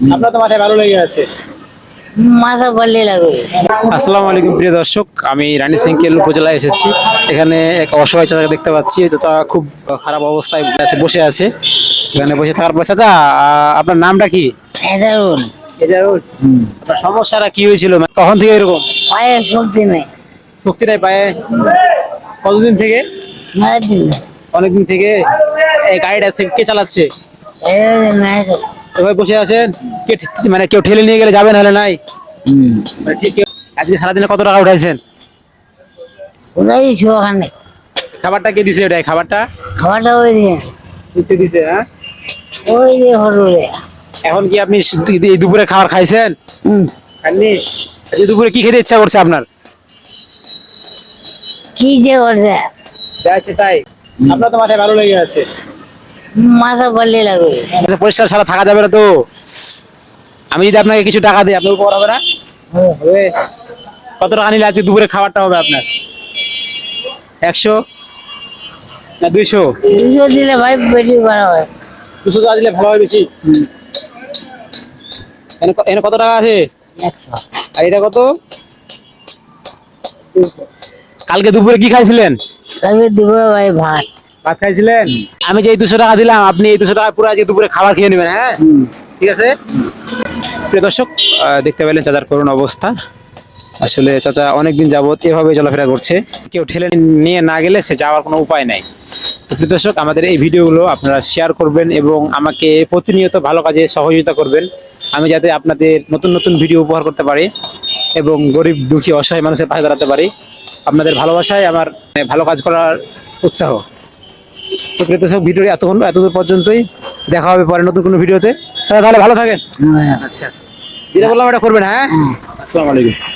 আপনার তো মাথায় ভালো লেগে আছে। মাথা ভালো লাগবে। আসসালামু আলাইকুম প্রিয় দর্শক। আমি রানী সিংকেল উপজেলায় এসেছি। এখানে এক অসহায় চাচাকে দেখতে পাচ্ছি। চাচা খুব খারাপ অবস্থায় আছে বসে আছে। এখানে বসে থাকার পর চাচা আপনার নামটা কি? এদারুন এজারুল আপনার সমস্যাটা কি হয়েছিল? মানে কখন থেকে এরকম? পায়ে শক্তি নেই। শক্তি নাই পায়ে? কতদিন থেকে? অনেকদিন থেকে? এই গাড়িটা সে- কে চালাচ্ছে? এভাবে বসে আছেন মানে কেউ ঠেলে নিয়ে গেলে হলে নাই? মানে ঠিক আজকে সারাদিনে কত টাকা উঠাইছেন? ওখানে। খাবারটা কে দিছে ওটাই খাবারটা? খাবারটা ওই দিয়ে দিছে হ্যাঁ? ওই দিয়ে হরুরে। এখন কি আপনি এই দুপুরে খাবার খাইছেন? খাননি? আজকে দুপুরে কি খেতে ইচ্ছা করছে আপনার? কি যে করছে? তাই। আপনার তো মাথায় ভালো লেগে আছে। মাথা ভালো লাগবে। আচ্ছা, পরিষ্কার ছাড়া থাকা যাবে না তো? আমি যদি আপনাকে কিছু টাকা দিই আপনার উপকার হবে না? হবে। কত টাকা নিলে আজকে দুপুরে খাবারটা হবে আপনার? একশো না দুইশো? দুশো দিলে ভাই বেশি করা হয়। দুশো টাকা দিলে ভালো হয় বেশি? এখানে ক- কত টাকা আছে? একশো। আর এটা কত? কালকে দুপুরে কি খাইছিলেন? তবে দিব ভাই ভাত। ভাত খাইছিলেন? আমি যে এই দুশো টাকা দিলাম আপনি এই দুশো টাকা পুরো আজকে দুপুরে খাবার খেয়ে নেবেন হ্যাঁ? ঠিক আছে? প্রিয় দর্শক দেখতে পেলেন চাচার করুন অবস্থা। আসলে চাচা অনেকদিন যাবত এভাবে চলাফেরা করছে। কেউ ঠেলে নিয়ে না গেলে সে যাওয়ার কোনো উপায় নাই। প্রিয় দর্শক আমাদের এই ভিডিওগুলো আপনারা শেয়ার করবেন এবং আমাকে প্রতিনিয়ত ভালো কাজে সহযোগিতা করবেন। আমি যাতে আপনাদের নতুন নতুন ভিডিও উপহার করতে পারি এবং গরিব দুঃখী অসহায় মানুষের পাশে দাঁড়াতে পারি। আপনাদের ভালোবাসায় আমার মানে, ভালো কাজ করার উৎসাহ। তো প্রিয় দর্শক ভিডিওটি এতক্ষণ এতদূর পর্যন্তই দেখা হবে পরে নতুন কোনো ভিডিওতে। তাহলে ভালো থাকেন। হ্যাঁ আচ্ছা। যেটা বললাম এটা করবেন হ্যাঁ? আসসালামু আলাইকুম।